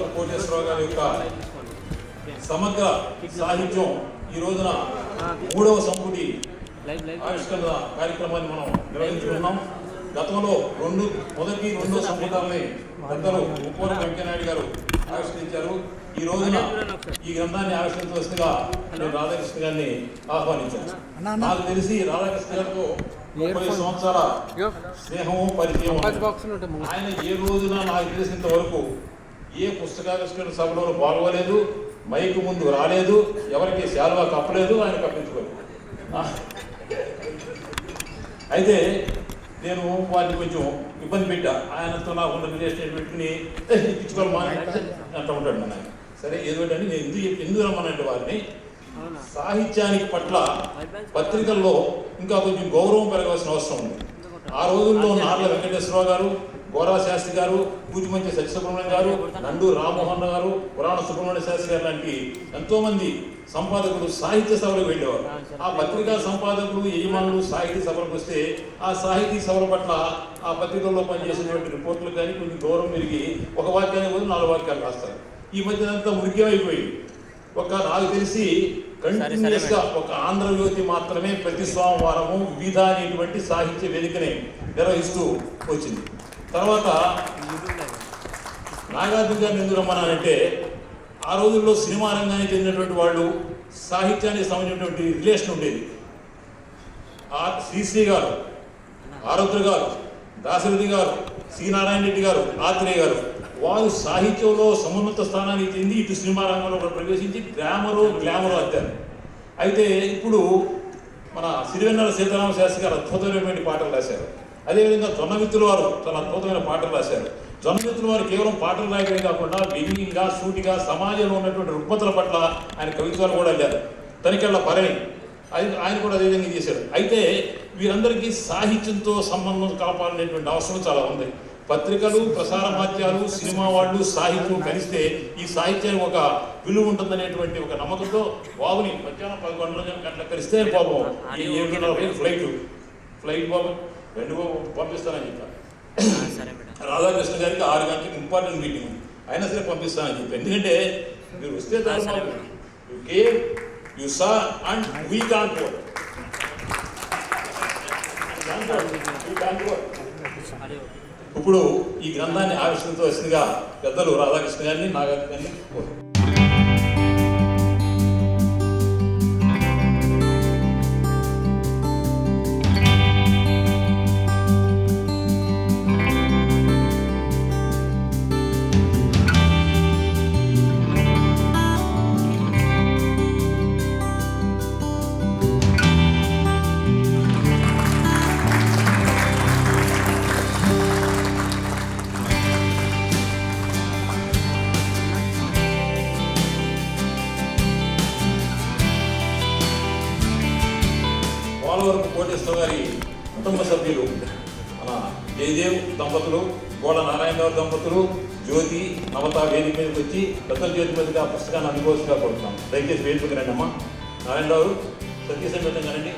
పోలవరపు కోటేశ్వరరావు గారి యొక్క సమగ్ర సాహిత్యం ఈ రోజున మూడవ సంపుటి ఆవిష్కరణ కార్యక్రమాన్ని మనం నిర్వహించుకున్నాం గతంలో రెండు మొదటి రెండో సంపుటాలని పెద్దలు ఉప్పూర వెంకయ్యనాయుడు గారు ఆవిష్కరించారు. ఈ రోజున ఈ గ్రంథాన్ని ఆవిష్కరించవలసిందిగా నేను రాధాకృష్ణ గారిని ఆహ్వానించాను నాకు తెలిసి రాధాకృష్ణ గారితో ముప్పై సంవత్సరాల స్నేహము పరిచయం. ఆయన ఏ రోజున నాకు తెలిసినంత వరకు ఏ పుస్తకావిష్కరణ సభలో పాల్గొలేదు మైకు ముందు రాలేదు ఎవరికి శాలువా కప్పలేదు ఆయన కప్పించుకోలేదు. అయితే నేను వారిని కొంచెం ఇబ్బంది పెట్టా. ఆయనతో నాకు ఉన్న రిలేషన్ పెట్టుకుని ఇప్పించుకోవాలి మా అంటూ ఉంటాడు ఆయన. సరే ఏదో అని నేను ఎందుకు ఎందుకు రమ్మనంటే వారిని సాహిత్యానికి పట్ల పత్రికల్లో ఇంకా కొంచెం గౌరవం పెరగవలసిన అవసరం ఉంది. ఆ రోజుల్లో నార్ల వెంకటేశ్వరరావు గారు గోరా శాస్త్రి గారు పూజమంచి సత్యసుబ్రహ్మణ్యం గారు నండు రామ్మోహన్ గారు పురాణ సుబ్రహ్మణ్య శాస్త్రి గారు లాంటి ఎంతో మంది సంపాదకులు సాహిత్య సభలకు వెళ్ళేవారు. ఆ పత్రికా సంపాదకులు యజమానులు సాహితీ సభలకు వస్తే ఆ సాహితీ సభల పట్ల ఆ పత్రికల్లో పనిచేసినటువంటి రిపోర్టులు కానీ కొంచెం గౌరవం పెరిగి ఒక వాక్యాన్ని కూడా నాలుగు వాక్యాలు రాస్తారు. ఈ మధ్య అంతా మురికమైపోయింది. ఒక నాకు తెలిసి కంటిన్యూస్గా ఒక ఆంధ్రజ్యోతి మాత్రమే ప్రతి సోమవారము వివిధ అనేటువంటి సాహిత్య వేదికని నిర్వహిస్తూ వచ్చింది. తర్వాత నాగార్జున గారిని ఎందుకు రమ్మన్నానంటే ఆ రోజుల్లో సినిమా రంగానికి చెందినటువంటి వాళ్ళు సాహిత్యానికి సంబంధించినటువంటి రిలేషన్ ఉండేది. ఆ శ్రీశ్రీ గారు ఆరుద్ర గారు దాశరథి గారు సి నారాయణ రెడ్డి గారు ఆత్రేయ గారు వారు సాహిత్యంలో సమున్నత స్థానానికి చెంది ఇటు సినిమా రంగంలో కూడా ప్రవేశించి గ్లామరు గ్లామరు అద్దారు అయితే ఇప్పుడు మన సిరివెన్నెల సీతారామ శాస్త్రి గారు అద్భుతమైనటువంటి పాటలు రాశారు. అదేవిధంగా జొన్నమిత్రుల వారు చాలా అద్భుతమైన పాటలు రాశారు. జొన్నమిత్రుల వారు కేవలం పాటలు రాయడమే కాకుండా వ్యంగ్యంగా సూటిగా సమాజంలో ఉన్నటువంటి రుగ్మతల పట్ల ఆయన కవిత్వాలు కూడా వెళ్ళారు తనికెళ్ళ పరణి ఆయన ఆయన కూడా అదే విధంగా చేశారు. అయితే వీరందరికీ సాహిత్యంతో సంబంధం కలపాలనేటువంటి అవసరం చాలా ఉంది. పత్రికలు ప్రసార మాధ్యాలు సినిమా వాళ్ళు సాహిత్యం కలిస్తే ఈ సాహిత్యానికి ఒక విలువ ఉంటుందనేటువంటి ఒక నమ్మకంతో బాబుని మధ్యాహ్నం పదకొండు గంటలకు కలిస్తే బాబు ఏడున్నర ఫ్లైట్ ఫ్లైట్ బాబు రెండు పంపిస్తానని చెప్పాను రాధాకృష్ణ గారికి ఆరు గంటలకు ఇంపార్టెంట్ మీటింగ్ ఉంది. అయినా సరే పంపిస్తానని చెప్పి. ఎందుకంటే మీరు వస్తే. అదే ఇప్పుడు ఈ గ్రంథాన్ని ఆవిష్కరించవలసిందిగా పెద్దలు రాధాకృష్ణ గారిని నాగార్జున గారిని పుస్తకాన్ని అందుకోవచ్చుగా కోరుతున్నాం దయచేసి వేదికకి రండి అమ్మ నారాయణరావు సత్యసమేతంగా రండి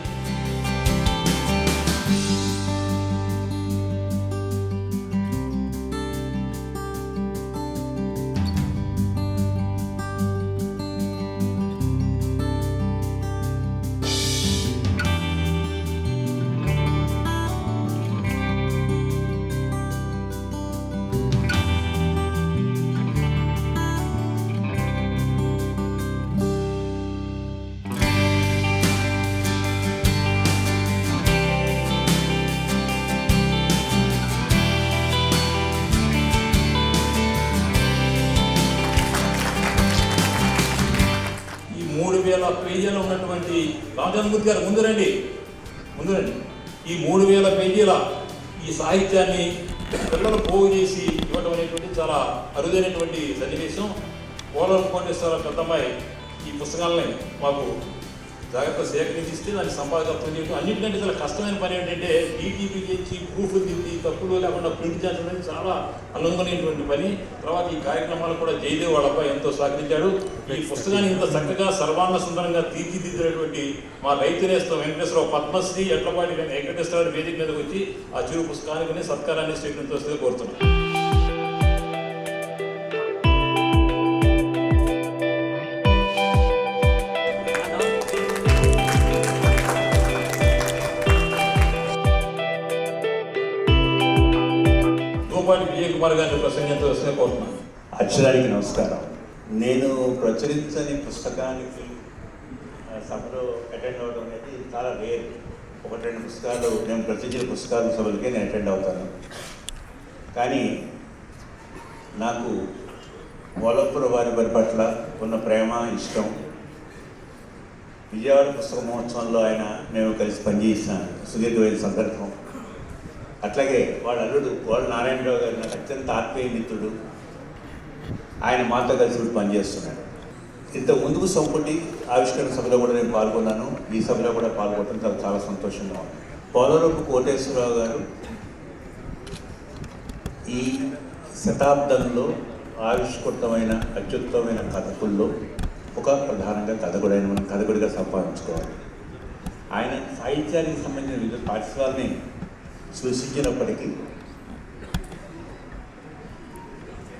వేల పేజీల ఉన్నటువంటి రామచంద్రమూర్తి గారు ముందు రండి. ముందు రండి. ఈ మూడు వేల పేజీల ఈ సాహిత్యాన్ని పిల్లలు పోగు చేసి ఇవ్వడం అనేటువంటి చాలా అరుదైనటువంటి సన్నివేశం. పోలవరం కోటేశ్వర పెద్దమ్మాయి ఈ పుస్తకాలని మాకు జాగ్రత్త సేకరించిస్తే దాన్ని సంపాదకత్వం చేయడం అన్నింటికంటే చాలా కష్టమైన పని ఏంటంటే డీటీపీ చేసి ప్రూఫ్ దిద్ది తప్పులు లేకుండా ప్రింట్ చేయడం చాలా అనుగుణమైనటువంటి పని. తర్వాత ఈ కార్యక్రమాలు కూడా జయదేవ్ వాళ్ళ అబ్బాయి ఎంతో సహకరించాడు. ఈ పుస్తకాన్ని ఇంత చక్కగా సర్వాంగ సుందరంగా తీర్చిదిద్దినటువంటి మా రైతు నేస్తం వెంకటేశ్వరరావు పద్మశ్రీ ఎట్లపాటి వెంకటేశ్వరరావు వేదిక మీదకి వచ్చి ఆ చిరు పుస్తకానికి సత్కారాన్ని స్వీకరించవలసిందిగా కోరుతున్నాను. విజయ్ కుమార్ గారిని ప్రసంగించవలసిన కోరుతున్నాను అక్షరానికి నమస్కారం. నేను ప్రచురించని పుస్తకానికి సభలో అటెండ్ అవ్వడం అనేది చాలా రేర్ ఒకటి రెండు పుస్తకాలు నేను ప్రచురించిన పుస్తకాల సభలకే నేను అటెండ్ అవుతాను. కానీ నాకు వోలపుర వారి వారి పట్ల ఉన్న ప్రేమ ఇష్టం. విజయవాడ పుస్తక మహోత్సవంలో ఆయన మేము కలిసి పనిచేసిన సుదీర్ఘమైన సందర్భం. అట్లాగే వాళ్ళ అల్లుడు గోళ్ళ నారాయణరావు గారు నాకు అత్యంత ఆత్మీయ మిత్రుడు. ఆయన మాతో కలిసి ఇప్పుడు పనిచేస్తున్నాడు. ఇంత ముందుకు సంపుటి ఆవిష్కరణ సభలో కూడా నేను పాల్గొన్నాను. ఈ సభలో కూడా పాల్గొనడం చాలా చాలా సంతోషంగా ఉంది. పోలవరపు కోటేశ్వరరావు గారు ఈ శతాబ్దంలో ఆవిష్కృతమైన అత్యుత్తమైన కథకుల్లో ఒక ప్రధానంగా కథకుడైన మనం కథకుడిగా సంపాదించుకోవాలి. ఆయన సాహిత్యానికి సంబంధించిన వివిధ పాఠశాలని సృష్టించినప్పటికీ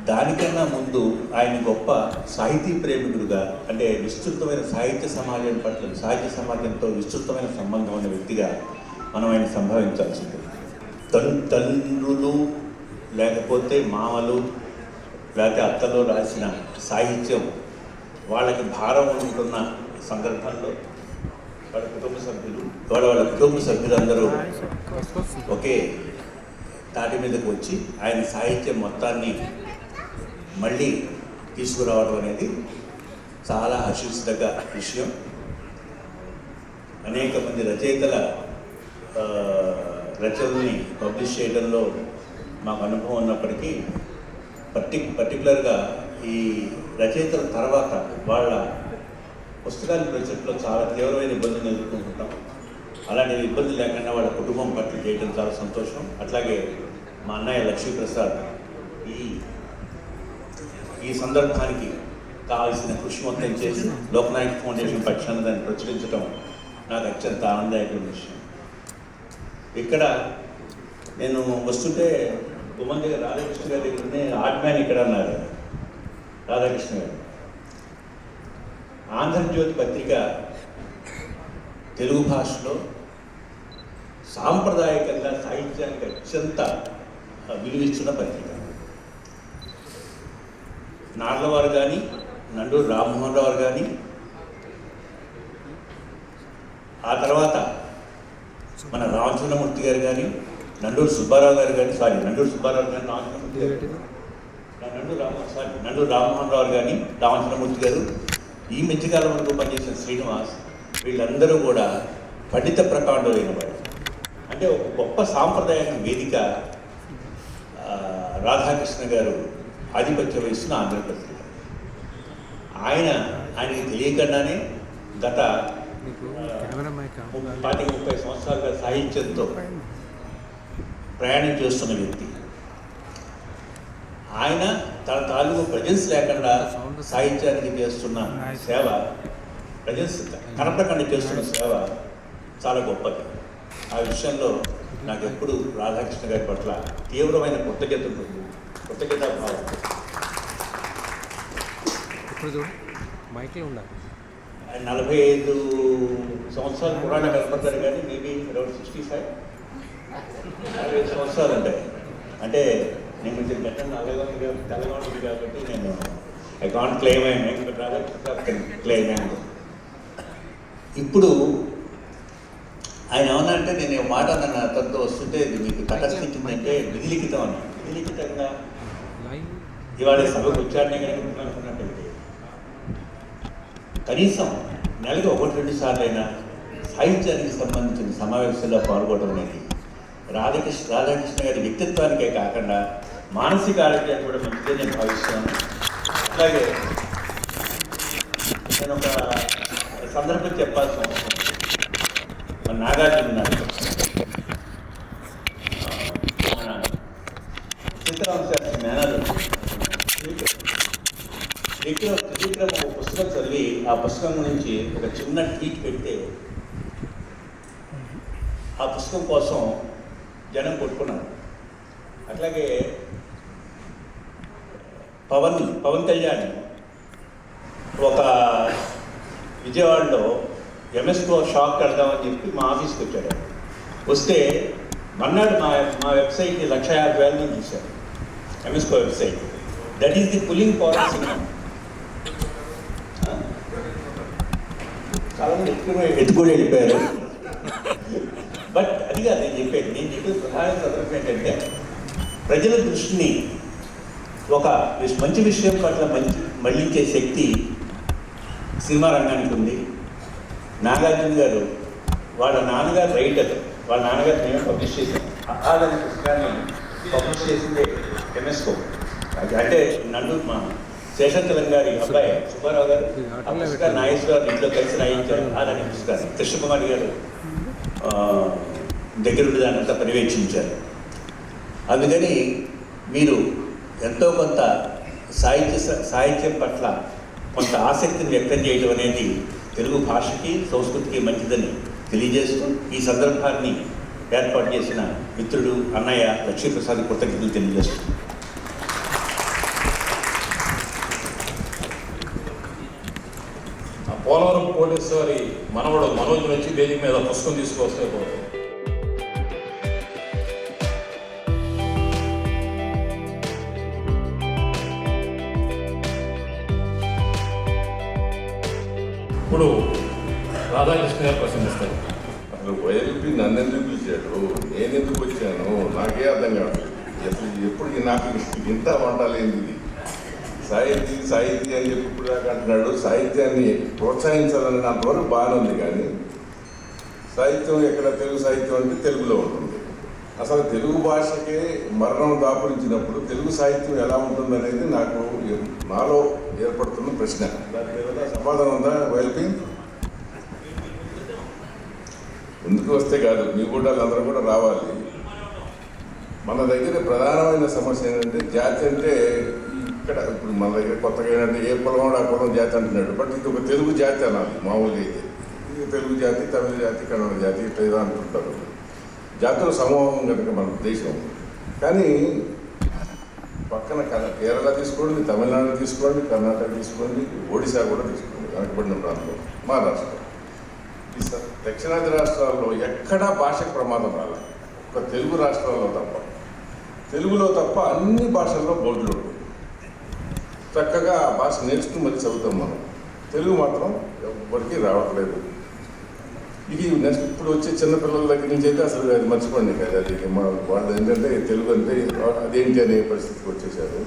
దానికన్నా ముందు ఆయన గొప్ప సాహితీ ప్రేమికుడుగా అంటే విస్తృతమైన సాహిత్య సమాజం పట్ల సాహిత్య సమాజంతో విస్తృతమైన సంబంధం ఉన్న వ్యక్తిగా మనం ఆయన సంభావించాల్సింది. తన్ తల్లులు లేకపోతే మామలు లేకపోతే అత్తలు రాసిన సాహిత్యం వాళ్ళకి భారం ఉంటున్న సందర్భంలో వాళ్ళ కుటుంబ సభ్యులు వాళ్ళ వాళ్ళ కుటుంబ సభ్యులందరూ ఒకే తాటి మీదకు వచ్చి ఆయన సాహిత్యం మొత్తాన్ని మళ్ళీ తీసుకురావడం అనేది చాలా హర్షించదగ్గ విషయం. అనేక మంది రచయితల రచనల్ని పబ్లిష్ చేయడంలో మాకు అనుభవం ఉన్నప్పటికీ పర్టి పర్టికులర్గా ఈ రచయితల తర్వాత వాళ్ళ పుస్తకాలు ప్రచురణలో చాలా తీవ్రమైన ఇబ్బందులు ఎదుర్కొంటుంటాం. అలాంటి ఇబ్బంది లేకుండా వాళ్ళ కుటుంబం పట్ల చేయడం చాలా సంతోషం. అట్లాగే మా అన్నయ్య లక్ష్మీప్రసాద్ ఈ ఈ సందర్భానికి కావాల్సిన కృషి మొత్తం చేసి లోక్నాయక్ ఫౌండేషన్ పక్షాన్ని దాన్ని ప్రచురించడం నాకు అత్యంత ఆనందదాయకమైన విషయం. ఇక్కడ నేను వస్తుంటే గుమ్మం దగ్గర రాధాకృష్ణ గారి దగ్గరనే ఆర్ట్ మ్యాన్ ఇక్కడ అన్నారు. రాధాకృష్ణ గారు. ఆంధ్రజ్యోతి పత్రిక తెలుగు భాషలో సాంప్రదాయకంగా సాహిత్యానికి అత్యంత విలువిస్తున్న పత్రిక. నార్లవారు కానీ నండూరు రామ్మోహన్ రావు కానీ ఆ తర్వాత మన రామచంద్రమూర్తి గారు కానీ నండూరు సుబ్బారావు గారు కానీ సారీ నండూరు సుబ్బారావు గారు రామచంద్రమూర్తి గారు నండూరు రామ సారీ నండూరు రామ్మోహన్ రావు కానీ రామచంద్రమూర్తి గారు ఈ మధ్యకాలం వరకు పనిచేసిన శ్రీనివాస్ వీళ్ళందరూ కూడా పండిత ప్రకాండలైన వాడు అంటే ఒక గొప్ప సాంప్రదాయక వేదిక రాధాకృష్ణ గారు ఆధిపత్యం వహిస్తున్న ఆంధ్రప్రదేశ్. ఆయన ఆయనకి తెలియకుండానే గత ఆ, పాతిక ముప్పై సంవత్సరాలుగా సాహిత్యంతో ప్రయాణం చేస్తున్న వ్యక్తి. ఆయన తన తాలూకు ప్రజెన్స్ లేకుండా సాహిత్యానికి చేస్తున్న సేవ ప్రజెన్స్ కనపడకుండా చేస్తున్న సేవ చాలా గొప్పది. ఆ విషయంలో నాకు ఎప్పుడు రాధాకృష్ణ గారి పట్ల తీవ్రమైన కృతజ్ఞత ఉంటుంది. కృతజ్ఞత భావం. నలభై ఐదు సంవత్సరాలు పురాణ కనపడతారు కానీ మేబీ అరౌండ్ సిక్స్టీ ఫైవ్. నలభై ఐదు సంవత్సరాలు ఉంటాయి అంటే నేను కొంచెం గట్టం నల్లగా ఉంది కాబట్టి తెల్లగా ఉంటుంది కాబట్టి నేను ఐ కాంట్ క్లెయిమ్ అయినా రాధాకృష్ణ క్లెయిమ్ అయింది ఇప్పుడు ఆయన ఏమన్నా అంటే నేను మాట నన్ను అతనితో వస్తుంటే ఇది మీకు తటస్థించిందంటే విధిలిఖితం అన్న విధిలిఖితంగా ఇవాళ సభకు వచ్చారనే కనుక అనుకున్నట్టయితే కనీసం నెలకు ఒకటి రెండు సార్లు అయినా సాహిత్యానికి సంబంధించిన సమావేశాల్లో పాల్గొనడం అనేది రాధాకృష్ణ రాధాకృష్ణ గారి వ్యక్తిత్వానికే కాకుండా మానసిక ఆరోగ్యాన్ని కూడా మంచిదే నేను భావిస్తున్నాను. అలాగే నేను ఒక సందర్భం చెప్పాల్సిన అవసరం మన నాగార్జున ఉన్నారు సీతారామ శాస్త్రి మేనలు విక్రమ్ ఒక పుస్తకం చదివి ఆ పుస్తకం గురించి ఒక చిన్న ట్వీట్ పెడితే ఆ పుస్తకం కోసం జనం కొట్టుకున్నారు. అట్లాగే పవన్ పవన్ కళ్యాణ్ ఒక విజయవాడలో ఎంఎస్కో షాక్ కడదామని చెప్పి మా ఆఫీస్కి వచ్చాడు. వస్తే మన్నాడు మా మా వెబ్సైట్ని లక్ష యాభై వేల మంది చూశారు ఎంఎస్కో website. That is the pulling power cinema చాలా ఎత్తుకుని ఎత్తుకుని వెళ్ళిపోయారు. బట్ అది కాదు నేను చెప్పేది నేను చెప్పేది ప్రధాన సందర్భం ఏంటంటే ప్రజల దృష్టిని ఒక మంచి విషయం పట్ల మంచి మళ్ళించే శక్తి సినిమా రంగానికి ఉంది. నాగార్జున గారు వాళ్ళ నాన్నగారు రైటర్ వాళ్ళ నాన్నగారు నేను పబ్లిష్ చేశాను అనే పుస్తకాన్ని పబ్లిష్ చేసిందే ఎంఎస్కో అది అంటే నన్ను మా శేషాచలం గారి అబ్బాయి సుబ్బారావు గారు ఆ పుస్తకాన్ని నాగేశ్వరరావు ఇంట్లో కలిసి రాయించారు. అలానే పుస్తకాన్ని. కృష్ణకుమారి గారు దగ్గరుండి అంతా పర్యవేక్షించారు. అందుకని మీరు ఎంతో కొంత సాహిత్య సాహిత్యం పట్ల కొంత ఆసక్తిని వ్యక్తం చేయడం అనేది తెలుగు భాషకి సంస్కృతికి మంచిదని తెలియజేస్తూ ఈ సందర్భాన్ని ఏర్పాటు చేసిన మిత్రుడు అన్నయ్య లక్ష్మీప్రసాద్ కృతజ్ఞతలు తెలియజేస్తున్నాను. ఆ పోలవరం వారి మనవడు మనోజ్ నుంచి వేదిక మీద పుస్తకం తీసుకొస్తే పోతుంది? ఇంత వంటలేంది ఇది? సాహితీ సాహితీ అని చెప్పి ఇప్పుడు దాకా అంటున్నాడు. సాహిత్యాన్ని ప్రోత్సహించాలన్నంత వరకు బాగానే ఉంది కానీ సాహిత్యం ఎక్కడ తెలుగు సాహిత్యం అంటే తెలుగులో ఉంటుంది. అసలు తెలుగు భాషకే మరణం దాపురించినప్పుడు తెలుగు సాహిత్యం ఎలా ఉంటుంది అనేది నాకు నాలో ఏర్పడుతున్న ప్రశ్న. దానికి ఏదైనా సమాధానం ఉందా? వెల్పింగ్ ఎందుకు వస్తే కాదు మీ కూడా అందరూ కూడా రావాలి. మన దగ్గర ప్రధానమైన సమస్య ఏంటంటే జాతి అంటే ఇక్కడ ఇప్పుడు మన దగ్గర కొత్తగా ఏంటంటే ఏ పొలం ఆ పొలం జాతి అంటున్నాడు. బట్ ఇది ఒక తెలుగు జాతి అనాలి మామూలుగా అయితే. ఇది తెలుగు జాతి తమిళ జాతి కన్నడ జాతి ఇట్లా ఏదో అంటుంటారు. జాతుల సమూహం కనుక మన దేశం. కానీ పక్కన కేరళ తీసుకోండి తమిళనాడు తీసుకోండి కర్ణాటక తీసుకోండి ఒడిశా కూడా తీసుకోండి వెనకబడిన ప్రాంతం మహారాష్ట్ర. ఈ దక్షిణాది రాష్ట్రాల్లో ఎక్కడా భాషకు ప్రమాదం రాలేదు. ఒక తెలుగు రాష్ట్రాల్లో తప్ప. తెలుగులో తప్ప అన్ని భాషల్లో బోర్డులు చక్కగా ఆ భాష నేర్చుకుని మరి చదువుతాం మనం. తెలుగు మాత్రం ఎవ్వరికీ రావట్లేదు. ఇది నెక్స్ట్ ఇప్పుడు వచ్చే చిన్నపిల్లల దగ్గర నుంచి అయితే అసలు అది మర్చిపోండి కదా. అది మా వాళ్ళు ఏంటంటే తెలుగు అంటే అదేంటి అనే పరిస్థితికి వచ్చేసారు.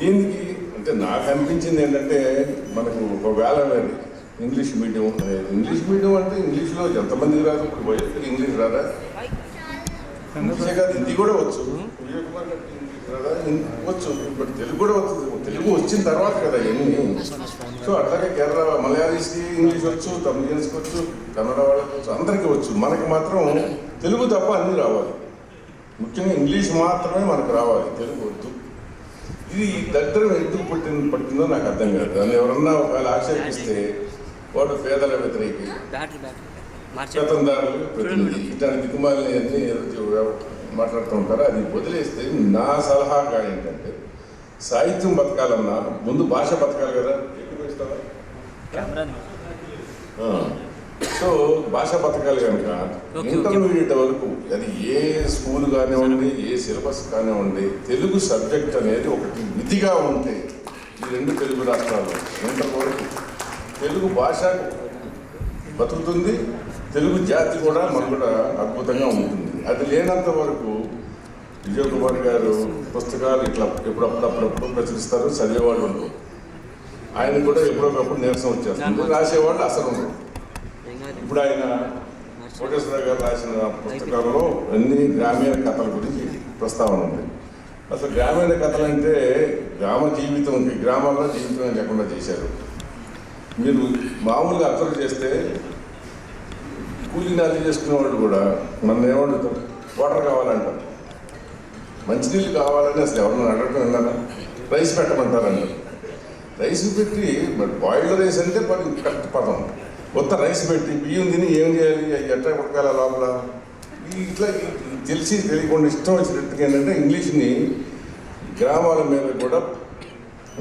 దీనికి అంటే నాకు అనిపించింది ఏంటంటే మనకు ఒకవేళ ఇంగ్లీష్ మీడియం అనేది ఇంగ్లీష్ మీడియం అంటే ఇంగ్లీష్లో ఎంతమందికి రాదు? ఇప్పుడు వయసుకి ఇంగ్లీష్ రాదా? ఇంగ్లీషే కాదు హిందీ కూడా వచ్చు. వచ్చు బట్ తెలుగు కూడా వచ్చు తెలుగు వచ్చిన తర్వాత కదా ఇవన్నీ. సో అట్లాగే కేరళ మలయాళీస్కి ఇంగ్లీష్ వచ్చు తమిళియన్స్కి వచ్చు కన్నడ వాళ్ళకి వచ్చు అందరికీ వచ్చు. మనకి మాత్రం తెలుగు తప్ప అన్నీ రావాలి. ముఖ్యంగా ఇంగ్లీష్ మాత్రమే మనకు రావాలి. తెలుగు వద్దు. ఇది దరిద్రం ఎందుకు పట్టింది పట్టిందో నాకు అర్థం కాదు. దాన్ని ఎవరన్నా ఒకవేళ ఆక్షేపిస్తే వాడు పేదల వ్యతిరేకి. గతందారులు ప్రతినిధి ఇట్లాంటి దిక్కుమాలని అన్ని మాట్లాడుతూ ఉంటారు అది వదిలేస్తే నా సలహా ఏంటంటే సాహిత్యం బతకాలన్నా ముందు భాష బతకాలి కదా. సో భాష బతకాలి కనుక ఇంటర్మీడియట్ వరకు అది ఏ స్కూల్ కానివ్వండి ఏ సిలబస్ కానివ్వండి తెలుగు సబ్జెక్ట్ అనేది ఒకటి విధిగా ఉంటే ఈ రెండు తెలుగు రాష్ట్రాల్లో ఇంటర్ వరకు తెలుగు భాష బతుకుతుంది తెలుగు జాతి కూడా మనుగడ అద్భుతంగా ఉంటుంది. అది లేనంత వరకు విజయ్ కుమార్ గారు పుస్తకాలు ఇట్లా ఎప్పుడప్పుడప్పుడప్పుడు ప్రచురిస్తారు చదివేవాళ్ళు ఉండరు. ఆయన కూడా ఎప్పుడొకప్పుడు నీరసం వచ్చేస్తుంది. రాసేవాళ్ళు అసలు ఉండరు. కాదు. ఇప్పుడు ఆయన కోటేశ్వర గారు రాసిన పుస్తకాల్లో అన్ని గ్రామీణ కథల గురించి ప్రస్తావన ఉంది. అసలు గ్రామీణ కథలు అంటే గ్రామ జీవితం గ్రామాల్లో జీవితం లేకుండా చేశారు. మీరు మామూలుగా అబ్జర్వ్ చేస్తే కూలింగ్ అది చేసుకునే వాళ్ళు కూడా మన ఏమంటారు వాటర్ కావాలంటారు. మంచినీళ్ళు కావాలని అసలు ఎవరన్నా అడగటం విన్నారా రైస్ పెట్టమంటారంటారు రైస్ పెట్టి మరి బాయిల్డ్ రైస్ అంటే మనకి కరెక్ట్ పదం. కొత్త రైస్ పెట్టి బియ్యం తిని ఏం చేయాలి? అవి ఎట్లా ఉడకాల లోపల? ఇట్లా తెలిసి తెలియకుండా ఇష్టం వచ్చినట్టుగా ఏంటంటే ఇంగ్లీష్ని గ్రామాల మీద కూడా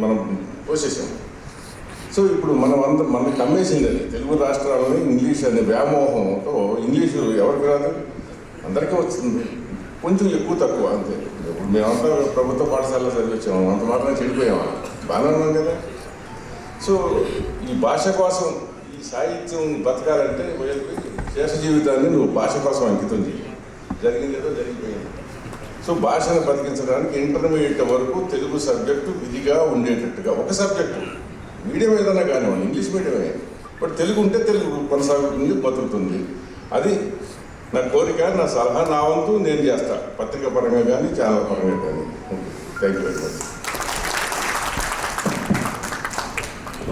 మనం పోసేసాం. సో ఇప్పుడు మనం అందరం మనకి కమ్మేసింది అది. తెలుగు రాష్ట్రాలని ఇంగ్లీష్ అనే వ్యామోహంతో ఇంగ్లీషు ఎవరికి రాదు? అందరికీ వస్తుంది. కొంచెం ఎక్కువ తక్కువ అంతే. ఇప్పుడు మేమంతా ప్రభుత్వ పాఠశాలలో చదివించాము అంత మాత్రం చెడిపోయాము? బాగానే ఉన్నాం కదా. సో ఈ భాష కోసం ఈ సాహిత్యం బతకాలంటే శేష జీవితాన్ని నువ్వు భాష కోసం అంకితం చేయి జరిగింది ఏదో జరిగిపోయింది. సో భాషను బతికించడానికి ఇంటర్మీడియట్ వరకు తెలుగు సబ్జెక్టు విధిగా ఉండేటట్టుగా ఒక సబ్జెక్టు మీడియం ఏదైనా కానివ్వండి ఇంగ్లీష్ మీడియమే బట్ తెలుగు ఉంటే తెలుగు కొనసాగుతుంది బతుకుతుంది. అది నా కోరిక నా సలహా నా వంతు నేను చేస్తా. పత్రిక పరంగా కానీ ఛానల్ పరంగా కానీ థ్యాంక్ యూ వెరీ మచ్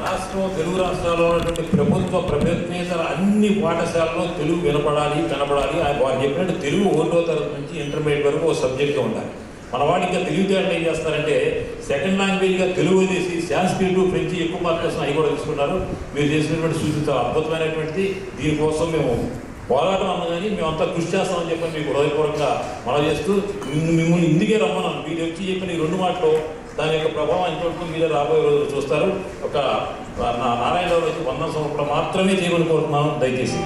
రాష్ట్రం తెలుగు రాష్ట్రాల్లో ఉన్నటువంటి ప్రభుత్వ ప్రభుత్వేతర అన్ని పాఠశాలలో తెలుగు వినపడాలి కనపడాలి. వారు చెప్పినట్టు తెలుగు ఒకటో తరగతి నుంచి ఇంటర్మీడియట్ వరకు ఒక సబ్జెక్ట్గా ఉండాలి. మన వాడికి ఇంకా తెలివితేటలు ఏం చేస్తారంటే సెకండ్ లాంగ్వేజ్గా తెలుగు వదిలేసి సాంస్క్రిట్ ఫ్రెంచ్ ఎక్కువ మార్కెట్స్ అవి కూడా తీసుకున్నారు మీరు చేసినటువంటి సూచన చాలా అద్భుతమైనటువంటిది. దీనికోసం మేము పోరాటం అన్న కానీ మేమంతా కృషి చేస్తామని చెప్పని మీకు హృదయపూర్వకంగా మనం చేస్తూ మిమ్మల్ని ఇందుకే రమ్మన్నాను. మీరు వచ్చి చెప్పిన ఈ రెండు మాటలు దాని యొక్క ప్రభావం ఎంతవరకు మీరే రాబోయే రోజులు చూస్తారు. ఒక నా నారాయణరావు వచ్చి వంద సంవత్సరం మాత్రమే చేయమని కోరుతున్నాను. దయచేసి.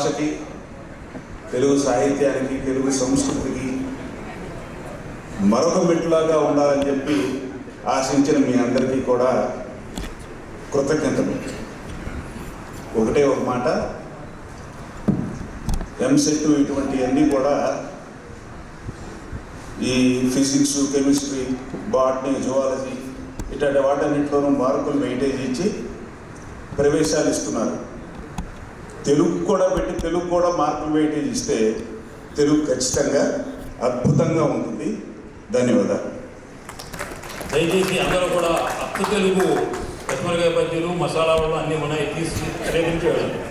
భాషకి తెలుగు సాహిత్యానికి తెలుగు సంస్కృతికి మరొక మెట్టులాగా ఉండాలని చెప్పి ఆశించిన మీ అందరికీ కూడా కృతజ్ఞతలు. ఒకటే ఒక మాట ఎంసెట్ ఇటువంటివన్నీ కూడా ఈ ఫిజిక్స్ కెమిస్ట్రీ బాటనీ జువాలజీ ఇట్లాంటి వాటన్నింటిలోనూ మార్కులు వెయిటేజ్ ఇచ్చి ప్రవేశాలు ఇస్తున్నారు. తెలుగు కూడా పెట్టి తెలుగు కూడా మార్కులు వెయిటేజ్ ఇస్తే తెలుగు ఖచ్చితంగా అద్భుతంగా ఉంటుంది. ధన్యవాదాలు. దయచేసి అందరూ కూడా అప్పు తెలుగు పచ్చిమిరకాయ బజ్జీలు మసాలా అన్నీ ఉన్నాయి తీసి ప్రేమించేవాళ్ళు